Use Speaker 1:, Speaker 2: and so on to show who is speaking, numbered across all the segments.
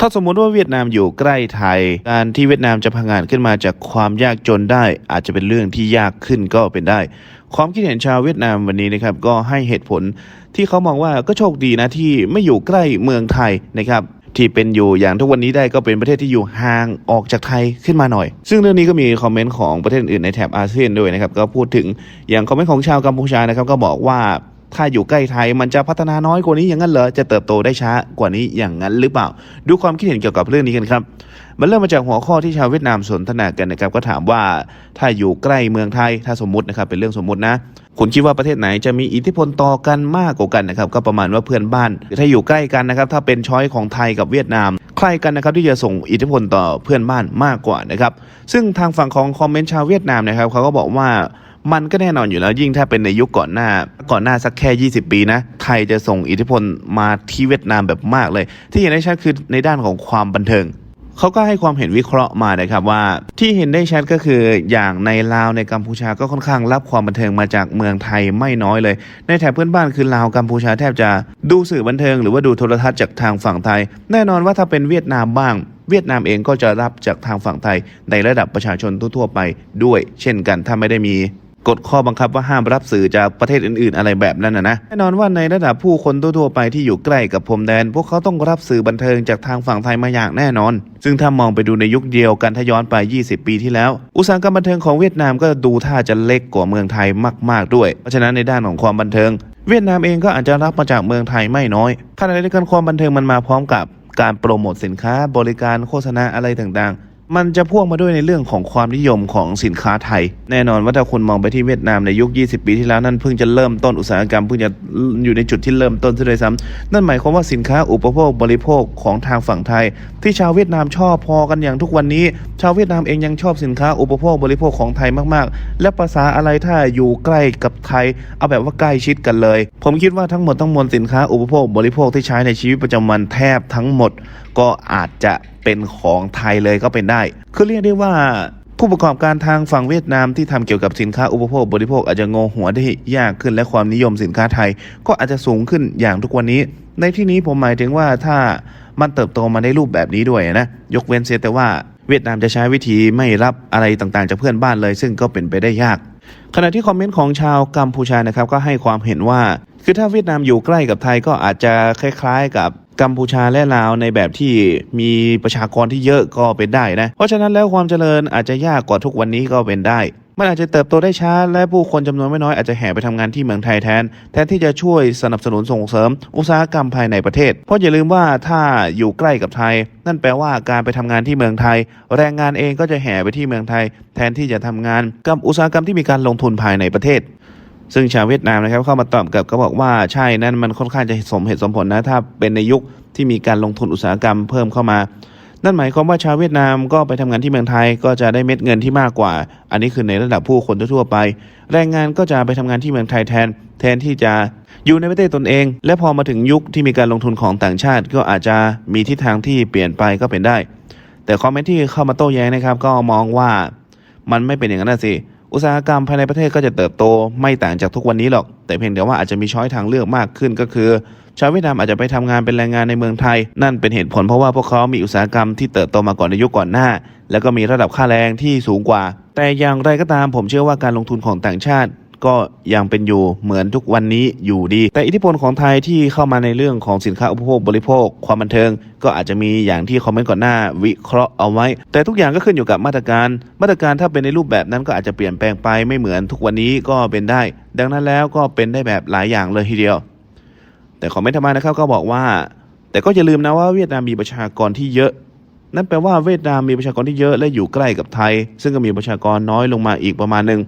Speaker 1: ถ้าสมมติว่าเวียดนามอยู่ใกล้ไทย การที่เวียดนามจะพังงานขึ้นมาจากความยากจนได้ อาจจะเป็นเรื่องที่ยากขึ้นก็เป็นได้ ความคิดเห็นชาวเวียดนามวันนี้นะครับก็ให้เหตุผลที่เขามองว่าก็โชคดีนะที่ไม่อยู่ใกล้เมืองไทยนะครับที่เป็นอยู่อย่างทุกวันนี้ได้ก็เป็นประเทศที่อยู่ห่างออกจากไทยขึ้นมาหน่อย ซึ่งเรื่องนี้ก็มีคอมเมนต์ของประเทศอื่นในแถบอาเซียนด้วยนะครับก็พูดถึงอย่างคอมเมนต์ของชาวกัมพูชานะครับก็บอกว่า ถ้าอยู่ใกล้ไทยมันจะพัฒนาน้อยกว่านี้อย่างนั้นเหรอ จะเติบโตได้ช้ากว่านี้อย่างนั้นหรือเปล่า ดูความคิดเห็นเกี่ยวกับเรื่องนี้กันครับ มันเริ่มมาจากหัวข้อที่ชาวเวียดนามสนทนากันนะครับ ก็ถามว่าถ้าอยู่ใกล้เมืองไทย ถ้าสมมตินะครับ เป็นเรื่องสมมตินะ คุณคิดว่าประเทศไหนจะมีอิทธิพลต่อกันมากกว่ากันนะครับ ก็ประมาณว่าเพื่อนบ้าน ถ้าอยู่ใกล้กันนะครับ ถ้าเป็นช้อยของไทยกับเวียดนามใครกันนะครับที่จะส่งอิทธิพลต่อเพื่อนบ้านมากกว่านะครับ ซึ่งทางฝั่งของคอมเมนต์ชาวเวียดนามนะครับเขาก็บอกว่า มันก็แน่นอนอยู่แล้วยิ่งถ้าเป็นในยุคก่อนหน้า ก่อนหน้าสักแค่ 20 ปีนะไทยจะส่งอิทธิพลมาที่เวียดนามแบบมากเลย ที่เห็นได้ชัดคือในด้านของความบันเทิงเขาก็ให้ความเห็นวิเคราะห์มานะครับว่า ที่เห็นได้ชัดก็คืออย่างในลาวในกัมพูชาก็ค่อนข้างรับความบันเทิงมาจากเมืองไทยไม่น้อยเลย ในแถบเพื่อนบ้านคือลาวกัมพูชาแทบจะดูสื่อบันเทิงหรือว่าดูโทรทัศน์จากทางฝั่งไทย แน่นอนว่าถ้าเป็นเวียดนามบ้าง เวียดนามเองก็จะรับจากทางฝั่งไทย ในระดับประชาชนทั่วๆไปด้วย เช่นกันถ้าไม่ได้มี กฎข้อบังคับว่าห้ามรับสื่อจากประเทศอื่น ๆ อะไรแบบนั้นนะนะแน่นอนว่าในระดับผู้คนทั่วๆไปที่อยู่ใกล้กับพรมแดน พวกเขาต้องรับสื่อบันเทิงจากทางฝั่งไทยมาอย่างแน่นอน ซึ่งถ้ามองไปดูในยุคเดียวกันถ้าย้อนไป 20 ปีที่แล้ว อุตสาหกรรมบันเทิงของเวียดนามก็ดูท่าจะเล็กกว่าเมืองไทยมาก ๆด้วย เพราะฉะนั้นในด้านของความบันเทิง เวียดนามเองก็อาจจะรับมาจากเมืองไทยไม่น้อยขณะเดียวกันความบันเทิงมันมาพร้อมกับการโปรโมทสินค้า บริการโฆษณาอะไรต่างๆ มันจะพ่วงมาด้วยในเรื่องของความนิยมของสินค้าไทย แน่นอนว่าถ้าคุณมองไปที่เวียดนามในยุค 20 ปีที่แล้วนั่นเพิ่งจะเริ่มต้นอุตสาหกรรมเพิ่งจะอยู่ในจุดที่เริ่มต้นซะด้วยซ้ำนั่นหมายความว่าสินค้าอุปโภคบริโภคของทางฝั่งไทย ที่ชาวเวียดนามชอบพอกันอย่างทุกวันนี้ ชาวเวียดนามเองยังชอบสินค้าอุปโภคบริโภคของไทยมากๆ และภาษาอะไรถ้าอยู่ใกล้กับไทย เอาแบบว่าใกล้ชิดกันเลย ผมคิดว่าทั้งหมดทั้งมวลสินค้าอุปโภคบริโภคที่ใช้ในชีวิตประจำวันแทบทั้งหมด ก็อาจจะเป็นของไทยเลยก็เป็นได้ คือเรียกได้ว่าผู้ประกอบการทางฝั่งเวียดนามที่ทำเกี่ยวกับสินค้าอุปโภคบริโภคอาจจะงงหัวได้ยากขึ้นและความนิยมสินค้าไทย ก็อาจจะสูงขึ้นอย่างทุกวันนี้ ในที่นี้ผมหมายถึงว่าถ้ามันเติบโตมาในรูปแบบนี้ด้วยนะ ยกเว้นเสียแต่ว่าเวียดนามจะใช้วิธีไม่รับอะไรต่างๆจากเพื่อนบ้านเลย ซึ่งก็เป็นไปได้ยาก ขณะที่คอมเมนต์ของชาวกัมพูชานะครับก็ให้ความเห็นว่า คือถ้าเวียดนามอยู่ใกล้กับไทยก็อาจจะคล้าย ๆกับ กัมพูชาและลาวในแบบที่มีประชากรที่เยอะก็เป็นได้นะ เพราะฉะนั้นแล้วความเจริญอาจจะยากกว่าทุกวันนี้ก็เป็นได้มันอาจจะเติบโตได้ช้าและผู้คนจำนวนไม่น้อยอาจจะแห่ไปทำงานที่เมืองไทยแทนแทนที่จะช่วยสนับสนุนส่งเสริม อุตสาหกรรมภายในประเทศ เพราะอย่าลืมว่าถ้าอยู่ใกล้กับไทย นั่นแปลว่าการไปทำงานที่เมืองไทย แรงงานเองก็จะแห่ไปที่เมืองไทย แทนที่จะทำงานกับอุตสาหกรรมที่มีการลงทุนภายในประเทศ ซึ่งชาวเวียดนามนะครับเข้ามาตอบกลับก็บอกว่าใช่นั่นมันค่อนข้างจะสมเหตุสมผลนะถ้าเป็นในยุคที่มีการลงทุนอุตสาหกรรมเพิ่มเข้ามา นั่นหมายความว่าชาวเวียดนามก็ไปทำงานที่เมืองไทยก็จะได้เม็ดเงินที่มากกว่า อันนี้คือในระดับผู้คนทั่วไป แรงงานก็จะไปทำงานที่เมืองไทยแทน แทนที่จะอยู่ในประเทศตนเอง และพอมาถึงยุคที่มีการลงทุนของต่างชาติ ก็อาจจะมีทิศทางที่เปลี่ยนไปก็เป็นได้ แต่คอมเมนต์ที่เข้ามาโต้แย้งนะครับ ก็มองว่ามันไม่เป็นอย่างนั้นสิ อุตสาหกรรมภายในประเทศก็จะเติบโตไม่ต่างจากทุกวันนี้หรอก แต่เพียงแต่ว่าอาจจะมีช้อยทางเลือกมากขึ้นก็คือ ชาวเวียดนามอาจจะไปทำงานเป็นแรงงานในเมืองไทย นั่นเป็นเหตุผลเพราะว่าพวกเขามีอุตสาหกรรมที่เติบโตมาก่อนในยุคก่อนหน้า แล้วก็มีระดับค่าแรงที่สูงกว่า แต่อย่างไรก็ตามผมเชื่อว่าการลงทุนของต่างชาติ ก็ยังเป็นอยู่เหมือนทุกวันนี้อยู่ดี แต่อิทธิพลของไทยที่เข้ามาในเรื่องของสินค้าอุปโภคบริโภค ความบันเทิง ก็อาจจะมีอย่างที่คอมเมนต์ก่อนหน้าวิเคราะห์เอาไว้ แต่ทุกอย่างก็ขึ้นอยู่กับมาตรการ มาตรการถ้าเป็นในรูปแบบนั้นก็อาจจะเปลี่ยนแปลงไปไม่เหมือนทุกวันนี้ก็เป็นได้ ดังนั้นแล้วก็เป็นได้แบบหลายอย่างเลยทีเดียว แต่คอมเมนต์ทำไมานะครับก็บอกว่า แต่ก็อย่าลืมนะว่าเวียดนามมีประชากรที่เยอะนั่นแปลว่าเวียดนามมีประชากรที่เยอะและอยู่ใกล้กับไทย ซึ่งก็มีประชากรน้อยลงมาอีกประมาณหนึ่ง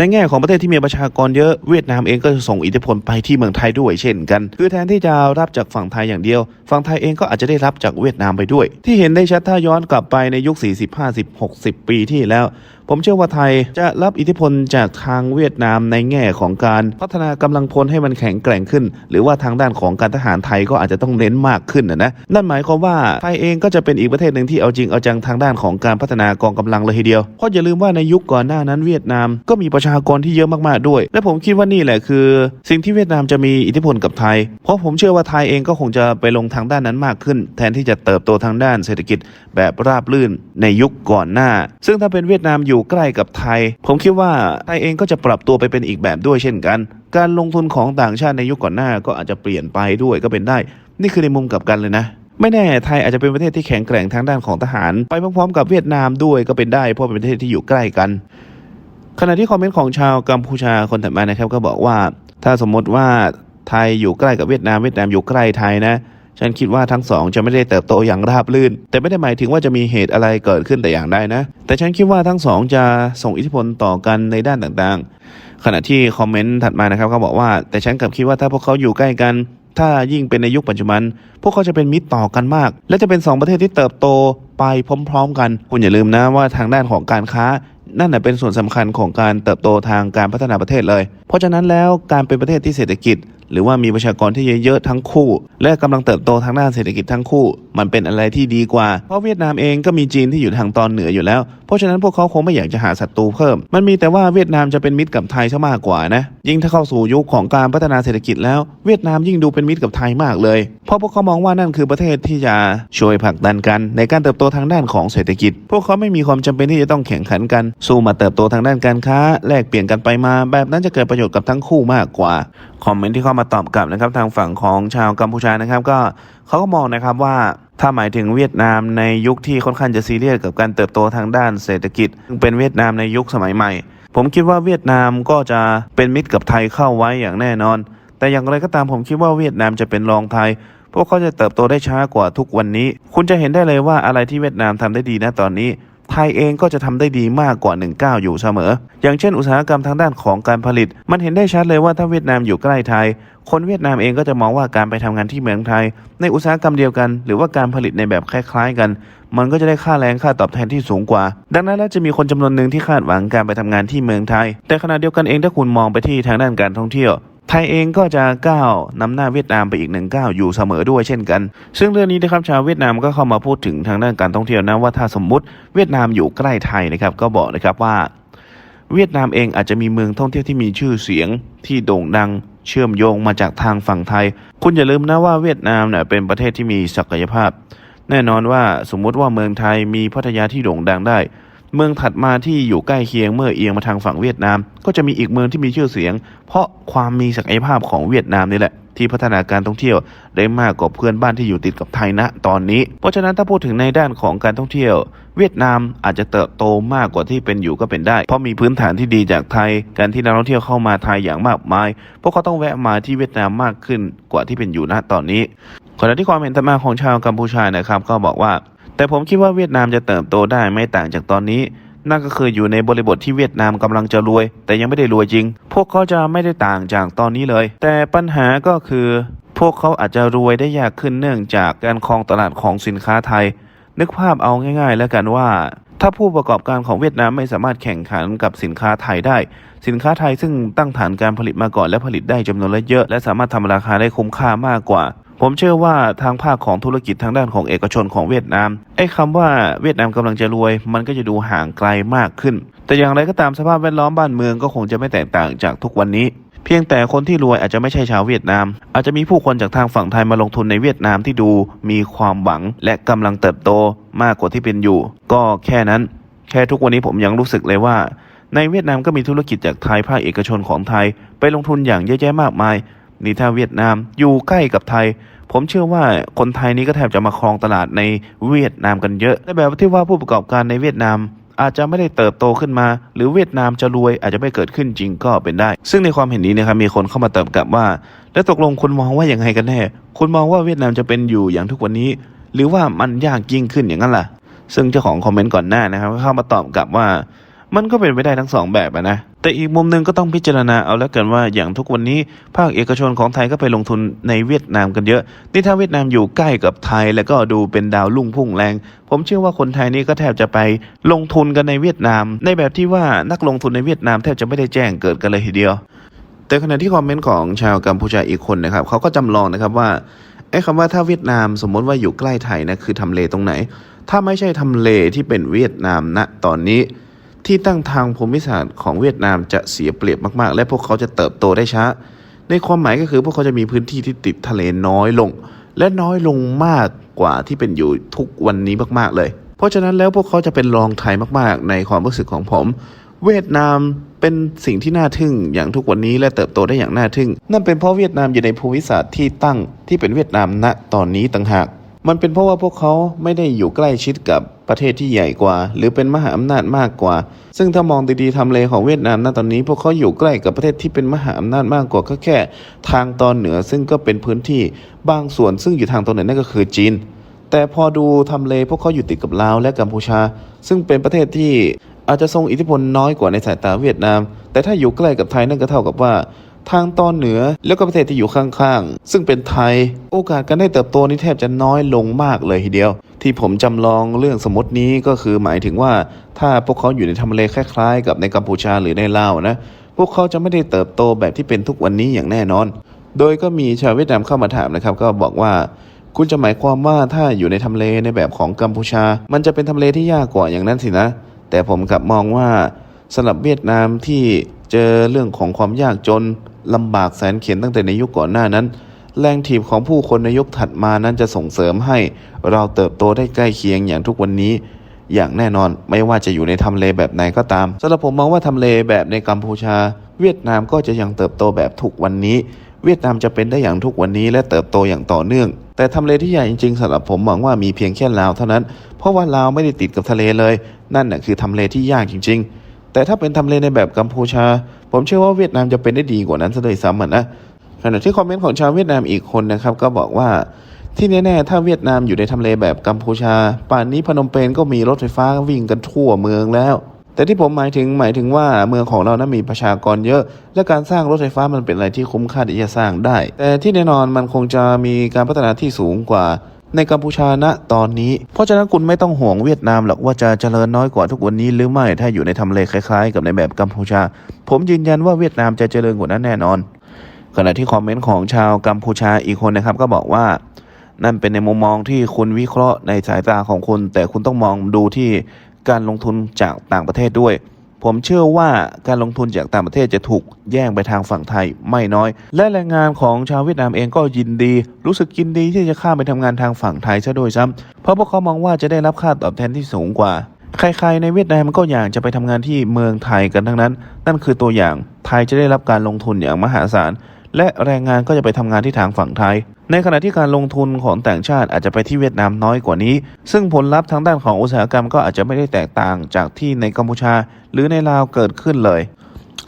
Speaker 1: ในแง่ของประเทศที่มีประชากรเยอะเวียดนามเองก็จะส่งอิทธิพลไปที่เมืองไทยด้วยเช่นกัน คือแทนที่จะรับจากฝั่งไทยอย่างเดียว ฝั่งไทยเองก็อาจจะได้รับจากเวียดนามไปด้วย ที่เห็นได้ชัดถ้าย้อนกลับไปในยุค 40 50 60 ปีที่แล้ว ผมเชื่อว่าไทยจะรับอิทธิพลจากทางเวียดนามในแง่ของการพัฒนากำลังพลให้มันแข็งแกร่งขึ้น หรือว่าทางด้านของการทหารไทยก็อาจจะต้องเน้นมากขึ้นนะนะนั่นหมายความว่าไทยเองก็จะเป็นอีกประเทศหนึ่งที่เอาจริงเอาจังทางด้านของการพัฒนากองกำลังเลยทีเดียวเพราะอย่าลืมว่าในยุคก่อนหน้านั้นเวียดนามก็มีประชาชากรที่เยอะมากๆด้วย และผมคิดว่านี่แหละคือ สิ่งที่เวียดนามจะมีอิทธิพลกับไทย เพราะผมเชื่อว่าไทยเองก็คงจะไปลงทางด้านนั้นมากขึ้น แทนที่จะเติบโตทางด้านเศรษฐกิจแบบราบรื่นในยุคก่อนหน้า ซึ่งถ้าเป็นเวียดนามอยู่ใกล้กับไทย ผมคิดว่าไทยเองก็จะปรับตัวไปเป็นอีกแบบด้วยเช่นกัน การลงทุนของต่างชาติในยุคก่อนหน้าก็อาจจะเปลี่ยนไปด้วยก็เป็นได้ นี่คือในมุมกลับกันเลยนะไม่แน่ไทยอาจจะเป็นประเทศที่แข็งแกร่งทางด้านของทหาร ไปพร้อมๆกับเวียดนามด้วยก็เป็นได้ เพราะเป็นประเทศที่อยู่ใกล้กัน ขณะที่คอมเมนต์ของชาวกัมพูชาคนถัดมานะครับก็บอกว่า ถ้าสมมติว่าไทยอยู่ใกล้กับเวียดนามเวียดนามอยู่ใกล้ไทยนะ ฉันคิดว่าทั้งสองจะไม่ได้เติบโตอย่างราบรื่น แต่ไม่ได้หมายถึงว่าจะมีเหตุอะไรเกิดขึ้นแต่อย่างใดนะ แต่ฉันคิดว่าทั้งสองจะส่งอิทธิพลต่อกันในด้านต่างๆ ขณะที่คอมเมนต์ถัดมานะครับเขาบอกว่า แต่ฉันกลับคิดว่าถ้าพวกเขาอยู่ใกล้กัน ถ้ายิ่งเป็นในยุคปัจจุบัน พวกเขาจะเป็นมิตรต่อกันมาก และจะเป็นสองประเทศที่เติบโตไปพร้อม ๆ กัน คุณอย่าลืมนะว่าทางด้านของการค้านั่นแหะเป็นส่วนสำคัญของการเติบโตทางการพัฒนาประเทศเลย เพราะฉะนั้นแล้วการเป็นประเทศที่เศรษฐกิจ หรือว่ามีประชากรที่เยอะๆทั้งคู่ และกำลังเติบโตทางด้านเศรษฐกิจทั้งคู่ มันเป็นอะไรที่ดีกว่า เพราะเวียดนามเองก็มีจีนที่อยู่ทางตอนเหนืออยู่แล้ว เพราะฉะนั้นพวกเขาคงไม่อยากจะหาศัตรูเพิ่ม มันมีแต่ว่าเวียดนามจะเป็นมิตรกับไทยซะมากกว่านะ ยิ่งถ้าเข้าสู่ยุคของการพัฒนาเศรษฐกิจแล้ว เวียดนามยิ่งดูเป็นมิตรกับไทยมากเลย เพราะพวกเขามองว่านั่นคือประเทศที่จะช่วยผลักดันกัน ในการเติบโตทางด้านของเศรษฐกิจ พวกเขาไม่มีความจำเป็นที่จะต้องแข่งขันกัน สู้มาเติบโตทางด้านการค้า แลกเปลี่ยนกันไปมา แบบนั้นจะเกิดประโยชน์กับทั้งคู่มากกว่า คอมเมนต์ที่เข้ามาตอบกลับนะครับทางฝั่งของชาวกัมพูชานะครับก็เขาก็มองนะครับว่า ถ้าหมายถึงเวียดนามในยุคที่ค่อนข้างจะซีเรียสกับการเติบโตทางด้านเศรษฐกิจ ซึ่งเป็นเวียดนามในยุคสมัยใหม่ ผมคิดว่าเวียดนามก็จะเป็นมิตรกับไทยเข้าไว้อย่างแน่นอน แต่อย่างไรก็ตามผมคิดว่าเวียดนามจะเป็นรองไทย พวกเขาจะเติบโตได้ช้ากว่าทุกวันนี้ คุณจะเห็นได้เลยว่าอะไรที่เวียดนามทำได้ดีนะตอนนี้ ไทยเองก็จะทำได้ดีมากกว่า 19 อยู่เสมอ อย่างเช่นอุตสาหกรรมทางด้านของการผลิต มันเห็นได้ชัดเลยว่าถ้าเวียดนามอยู่ใกล้ไทย คนเวียดนามเองก็จะมองว่าการไปทำงานที่เมืองไทย ในอุตสาหกรรมเดียวกัน หรือว่าการผลิตในแบบคล้ายๆ กัน มันก็จะได้ค่าแรงค่าตอบแทนที่สูงกว่า ดังนั้นแล้วจะมีคนจำนวนหนึ่งที่คาดหวังการไปทำงานที่เมืองไทย แต่ขณะเดียวกันเองถ้าคุณมองไปที่ทางด้านการท่องเที่ยว ไทยเองก็จะก้าวนำหน้าเวียดนามไปอีกหนึ่งก้าวอยู่เสมอด้วยเช่นกัน ซึ่งเรื่องนี้นะครับชาวเวียดนามก็เข้ามาพูดถึงทางด้านการท่องเที่ยวนะว่าถ้าสมมุติเวียดนามอยู่ใกล้ไทยนะครับก็บอกนะครับว่า เวียดนามเองอาจจะมีเมืองท่องเที่ยวที่มีชื่อเสียงที่โด่งดังเชื่อมโยงมาจากทางฝั่งไทย คุณอย่าลืมนะว่าเวียดนามเนี่ยเป็นประเทศที่มีศักยภาพ แน่นอนว่าสมมุติว่าเมืองไทยมีพัทยาที่โด่งดังได้ เมืองถัดมาที่อยู่ใกล้เคียงเมื่อเอียงมาทางฝั่งเวียดนาม ก็จะมีอีกเมืองที่มีชื่อเสียง เพราะความมีศักยภาพของเวียดนามนี่แหละที่พัฒนาการท่องเที่ยวได้มากกว่าเพื่อนบ้านที่อยู่ติดกับไทยณตอนนี้ เพราะฉะนั้นถ้าพูดถึงในด้านของการท่องเที่ยว เวียดนามอาจจะเติบโตมากกว่าที่เป็นอยู่ก็เป็นได้ เพราะมีพื้นฐานที่ดีจากไทย การที่นักท่องเที่ยวเข้ามาไทยอย่างมากมายพวกเขาต้องแวะมาที่เวียดนามมากขึ้นกว่าที่เป็นอยู่ณตอนนี้ขณะที่ความเห็นต่อมาของชาวกัมพูชานะครับ ก็บอกว่า แต่ผมคิดว่าเวียดนามจะเติบโตได้ไม่ต่างจากตอนนี้ นั่นก็คืออยู่ในบริบทที่เวียดนามกำลังจะรวย แต่ยังไม่ได้รวยจริง พวกเขาจะไม่ได้ต่างจากตอนนี้เลย แต่ปัญหาก็คือ พวกเขาอาจจะรวยได้ยากขึ้นเนื่องจากการครองตลาดของสินค้าไทย นึกภาพเอาง่าย ๆ แล้วกันว่า ถ้าผู้ประกอบการของเวียดนามไม่สามารถแข่งขันกับสินค้าไทยได้ สินค้าไทยซึ่งตั้งฐานการผลิตมาก่อนและผลิตได้จำนวนและเยอะ และสามารถทำราคาได้คุ้มค่ามากกว่า ผมเชื่อว่าทางภาคของธุรกิจทางด้านของเอกชนของเวียดนามไอ้คำว่าเวียดนามกำลังจะรวย มันก็จะดูห่างไกลมากขึ้น แต่อย่างไรก็ตามสภาพแวดล้อมบ้านเมืองก็คงจะไม่แตกต่างจากทุกวันนี้ เพียงแต่คนที่รวยอาจจะไม่ใช่ชาวเวียดนาม อาจจะมีผู้คนจากทางฝั่งไทยมาลงทุนในเวียดนามที่ดูมีความหวังและกำลังเติบโตมากกว่าที่เป็นอยู่ ก็แค่นั้น แค่ทุกวันนี้ผมยังรู้สึกเลยว่า ในเวียดนามก็มีธุรกิจจากไทยภาคเอกชนของไทย ไปลงทุนอย่างเยอะแยะมากมาย นี่ถ้าเวียดนามอยู่ใกล้กับไทย ผมเชื่อว่าคนไทยนี้ก็แทบจะมาครองตลาดในเวียดนามกันเยอะแต่แบบที่ว่าผู้ประกอบการในเวียดนามอาจจะไม่ได้เติบโตขึ้นมา หรือเวียดนามจะรวยอาจจะไม่เกิดขึ้นจริงก็เป็นได้ ซึ่งในความเห็นนี้นะครับมีคนเข้ามาเติมกลับว่า แล้วตกลงคุณมองว่าอย่างไงกันแน่คุณมองว่าเวียดนามจะเป็นอยู่อย่างทุกวันนี้ หรือว่ามันยากยิ่งขึ้นอย่างนั้นล่ะ ซึ่งเจ้าของคอมเมนต์ก่อนหน้านะครับเข้ามาตอบกลับว่า มันก็เป็นไปได้ทั้งสองแบบนะ แต่อีกมุมหนึ่งก็ต้องพิจารณาเอาแล้วกันว่าอย่างทุกวันนี้ภาคเอกชนของไทยก็ไปลงทุนในเวียดนามกันเยอะ นี่ถ้าเวียดนามอยู่ใกล้กับไทยแล้วก็ดูเป็นดาวลุ่งพุ่งแรง ผมเชื่อว่าคนไทยนี่ก็แทบจะไปลงทุนกันในเวียดนาม ในแบบที่ว่านักลงทุนในเวียดนามแทบจะไม่ได้แจ้งเกิดกันเลยทีเดียว แต่ขณะที่คอมเมนต์ของชาวกัมพูชาอีกคนนะครับเขาก็จำลองนะครับว่าไอ้คำว่าถ้าเวียดนามสมมติว่าอยู่ใกล้ไทยนะคือทำเลตรงไหน ถ้าไม่ใช่ทำเลที่เป็นเวียดนามณตอนนี้ ที่ตั้งทางภูมิศาสตร์ของเวียดนามจะเสียเปรียบมาก ๆ และพวกเขาจะเติบโตได้ช้า ในความหมายก็คือพวกเขาจะมีพื้นที่ที่ติดทะเลน้อยลง และน้อยลงมากกว่าที่เป็นอยู่ทุกวันนี้มากๆเลย เพราะฉะนั้นแล้วพวกเขาจะเป็นรองไทยมาก ๆ ในความรู้สึกของผม เวียดนามเป็นสิ่งที่น่าทึ่งอย่างทุกวันนี้และเติบโตได้อย่างน่าทึ่ง นั่นเป็นเพราะเวียดนามอยู่ในภูมิศาสตร์ที่ตั้งที่เป็นเวียดนามณตอนนี้ต่างหาก มันเป็นเพราะว่าพวกเขาไม่ได้อยู่ใกล้ชิดกับ ประเทศที่ใหญ่กว่า หรือเป็นมหาอำนาจมากกว่า ซึ่งถ้ามองดีๆทำเลของเวียดนามณตอนนี้ พวกเขาอยู่ใกล้กับประเทศที่เป็นมหาอำนาจมากกว่าก็แค่ ทางตอนเหนือซึ่งก็เป็นพื้นที่บางส่วนซึ่งอยู่ทางตอนเหนือนั่นก็คือจีน แต่พอดูทำเลพวกเขาอยู่ติดกับลาวและกัมพูชา ซึ่งเป็นประเทศที่อาจจะทรงอิทธิพลน้อยกว่าในสายตาเวียดนาม แต่ถ้าอยู่ใกล้กับไทยนั่นก็เท่ากับว่า ทางตอนเหนือแล้วก็ประเทศที่อยู่ข้างๆ ซึ่งเป็นไทย โอกาสการได้เติบโตนี่แทบจะน้อยลงมากเลยทีเดียว ที่ผมจำลองเรื่องสมมตินี้ก็คือหมายถึงว่า ถ้าพวกเขาอยู่ในทำเลคล้ายๆ กับในกัมพูชาหรือในลาวนะ พวกเขาจะไม่ได้เติบโตแบบที่เป็นทุกวันนี้อย่างแน่นอน โดยก็มีชาวเวียดนามเข้ามาถามนะครับ ก็บอกว่าคุณจะหมายความว่าถ้าอยู่ในทำเลในแบบของกัมพูชา มันจะเป็นทำเลที่ยากกว่าอย่างนั้นสินะ แต่ผมกลับมองว่าสำหรับเวียดนามที่ เจอเรื่องของความยากจนลำบากแสนเข็ญตั้งแต่ในยุคก่อนหน้านั้น แรงถีบของผู้คนในยุคถัดมานั้นจะส่งเสริมให้เราเติบโตได้ใกล้เคียงอย่างทุกวันนี้ อย่างแน่นอนไม่ว่าจะอยู่ในทำเลแบบไหนก็ตามสำหรับผมมองว่าทำเลแบบในกัมพูชา เวียดนามก็จะยังเติบโตแบบทุกวันนี้ เวียดนามจะเป็นได้อย่างทุกวันนี้และเติบโตอย่างต่อเนื่อง แต่ทำเลที่ใหญ่จริงๆสำหรับผมมองว่ามีเพียงแค่ลาวเท่านั้น เพราะว่าลาวไม่ได้ติดกับทะเลเลย นั่นน่ะคือทำเลที่ยากจริง ๆ แต่ถ้าเป็นทำเลในแบบกัมพูชา ผมเชื่อว่าเวียดนามจะเป็นได้ดีกว่านั้นซะเลยซ้ำอะนะขณะที่คอมเมนต์ของชาวเวียดนามอีกคนนะครับ ก็บอกว่าที่แน่ๆ ถ้าเวียดนามอยู่ในทำเลแบบกัมพูชา ป่านนี้พนมเปญก็มีรถไฟฟ้าวิ่งกันทั่วเมืองแล้ว แต่ที่ผมหมายถึงหมายถึงว่าเมืองของเรานั้นมีประชากรเยอะ และการสร้างรถไฟฟ้ามันเป็นอะไรที่คุ้มค่าที่จะสร้างได้ แต่ที่แน่นอนมันคงจะมีการพัฒนาที่สูงกว่า ในกัมพูชาณตอนนี้ เพราะฉะนั้นคุณไม่ต้องห่วงเวียดนามหรอกว่าจะเจริญน้อยกว่าทุกวันนี้หรือไม่ถ้าอยู่ในทำเลคล้ายๆ กับในแบบกัมพูชา ผมยืนยันว่าเวียดนามจะเจริญกว่านั้นแน่นอนขณะที่คอมเมนต์ของชาวกัมพูชาอีกคนนะครับก็บอกว่า นั่นเป็นในมุมมองที่คุณวิเคราะห์ในสายตาของคุณ แต่คุณต้องมองดูที่การลงทุนจากต่างประเทศด้วย ผมเชื่อว่าการลงทุนจากต่างประเทศจะถูกแย่งไปทางฝั่งไทยไม่น้อย และแรงงานของชาวเวียดนามเองก็ยินดี รู้สึกยินดีที่จะข้ามไปทำงานทางฝั่งไทยซะโดวยซ้ำเพราะพวกเขามองว่าจะได้รับค่าตอบแทนที่สูงกว่า ใครๆในเวียดนามก็อยากจะไปทำงานที่เมืองไทยกันทั้งนั้น นั่นคือตัวอย่างไทยจะได้รับการลงทุนอย่างมหาศาล และแรงงานก็จะไปทำงานที่ทางฝั่งไทย ในขณะที่การลงทุนของต่างชาติอาจจะไปที่เวียดนามน้อยกว่านี้ ซึ่งผลลัพธ์ทางด้านของอุตสาหกรรมก็อาจจะไม่ได้แตกต่างจากที่ในกัมพูชา หรือในลาวเกิดขึ้นเลย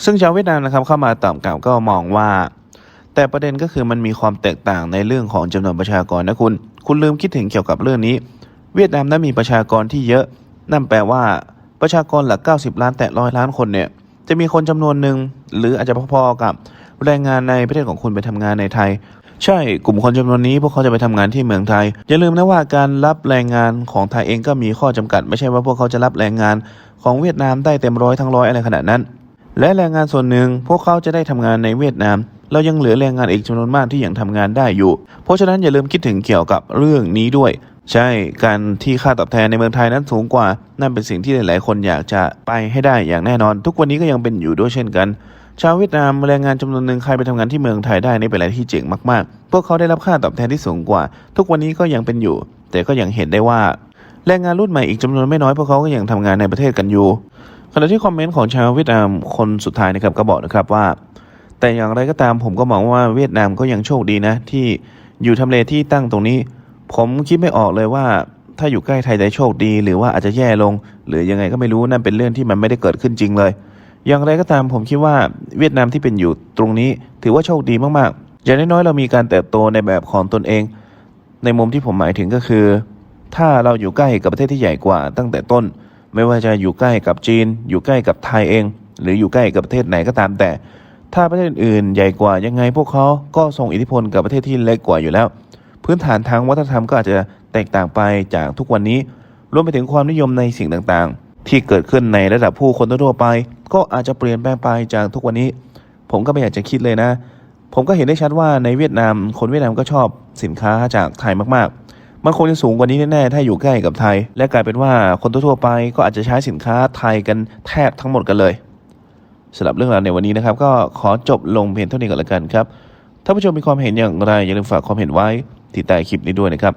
Speaker 1: ซึ่งชาวเวียดนามนะครับเข้ามาตอบกลับก็มองว่า แต่ประเด็นก็คือมันมีความแตกต่างในเรื่องของจำนวนประชากรนะคุณ คุณลืมคิดถึงเกี่ยวกับเรื่องนี้ เวียดนามนั้นมีประชากรที่เยอะ นั่นแปลว่าประชากรหลัก 90 ล้านแต่ร้อยล้านคนเนี่ยจะมีคนจำนวนหนึ่งหรืออาจจะพอๆกับ แรงงานในประเทศของคุณไปทำงานในไทย ใช่กลุ่มคนจำนวนนี้พวกเขาจะไปทำงานที่เมืองไทย อย่าลืมนะว่าการรับแรงงานของไทยเองก็มีข้อจำกัด ไม่ใช่ว่าพวกเขาจะรับแรงงานของเวียดนามได้เต็มร้อยทั้งร้อยอะไรขนาดนั้น และแรงงานส่วนหนึ่งพวกเขาจะได้ทำงานในเวียดนาม เรายังเหลือแรงงานอีกจำนวนมากที่ยังทำงานได้อยู่ เพราะฉะนั้นอย่าลืมคิดถึงเกี่ยวกับเรื่องนี้ด้วยใช่การที่ค่าตอบแทนในเมืองไทยนั้นสูงกว่า นั่นเป็นสิ่งที่หลาย ๆ คนอยากจะไปให้ได้อย่างแน่นอน ทุกวันนี้ก็ยังเป็นอยู่ด้วยเช่นกัน ชาวเวียดนามแรงงานจำนวนหนึ่งใครไปทำงานที่เมืองไทยได้นี่เป็นอะไรที่เจ๋งมากๆ พวกเขาได้รับค่าตอบแทนที่สูงกว่า ทุกวันนี้ก็ยังเป็นอยู่ แต่ก็ยังเห็นได้ว่าแรงงานรุ่นใหม่อีกจำนวนไม่น้อยพวกเขาก็ยังทำงานในประเทศกันอยู่ขณะที่คอมเมนต์ของชาวเวียดนามคนสุดท้ายนะครับก็บอกนะครับว่า แต่อย่างไรก็ตามผมก็มองว่าเวียดนามก็ยังโชคดีนะ ที่อยู่ทำเลที่ตั้งตรงนี้ ผมคิดไม่ออกเลยว่าถ้าอยู่ใกล้ไทยจะโชคดี หรือว่าอาจจะแย่ลง หรือยังไงก็ไม่รู้นั่นเป็นเรื่องที่มันไม่ได้เกิดขึ้นจริงเลย อย่างไรก็ตามผมคิดว่าเวียดนามที่เป็นอยู่ตรงนี้ ถือว่าโชคดีมากๆ อย่างน้อยๆเรามีการเติบโตในแบบของตนเอง ในมุมที่ผมหมายถึงก็คือ ถ้าเราอยู่ใกล้กับประเทศที่ใหญ่กว่าตั้งแต่ต้น ไม่ว่าจะอยู่ใกล้กับจีน อยู่ใกล้กับไทยเอง หรืออยู่ใกล้กับประเทศไหนก็ตามแต่ ถ้าประเทศอื่นใหญ่กว่ายังไงพวกเขาก็ส่งอิทธิพลกับประเทศที่เล็กกว่าอยู่แล้ว พื้นฐานทางวัฒนธรรมก็อาจจะแตกต่างไปจากทุกวันนี้รวมไปถึงความนิยมในสิ่งต่างๆ ที่เกิดขึ้นในระดับผู้คนทั่วไป ก็อาจจะเปลี่ยนแปลงไปจากทุกวันนี้ ผมก็ไม่อยากจะคิดเลยนะ ผมก็เห็นได้ชัดว่าในเวียดนามคนเวียดนามก็ชอบสินค้าจากไทยมากๆ มันคงจะสูงกว่านี้แน่ๆถ้าอยู่ใกล้กับไทย และกลายเป็นว่าคนทั่วๆไปก็อาจจะใช้สินค้าไทยกันแทบทั้งหมดกันเลยสำหรับเรื่องราวในวันนี้นะครับ ก็ขอจบลงเพียงเท่านี้ก่อนละกันครับถ้าผู้ชมมีความเห็นอย่างไรอย่าลืมฝากความเห็นไว้ที่ใต้คลิปนี้ด้วยนะครับ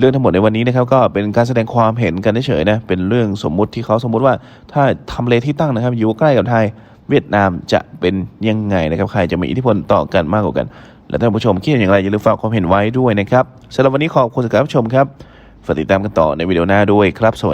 Speaker 1: เรื่องทั้งหมดในวันนี้นะครับก็เป็นการแสดงความเห็นกันเฉยๆนะเป็นเรื่องสมมุติที่เขาสมมุติว่าถ้าทำเลที่ตั้งนะครับ อยู่ใกล้กับไทยเวียดนามจะเป็นยังไงนะครับ ใครจะมีอิทธิพลต่อกันมากกว่ากัน และท่านผู้ชมคิดอย่างไรอย่าลืมฝากความเห็นไว้ด้วยนะครับสำหรับวันนี้ขอบคุณสำหรับรับชมครับฝากติดตามกันต่อในวิดีโอหน้าด้วยครับสวัสดี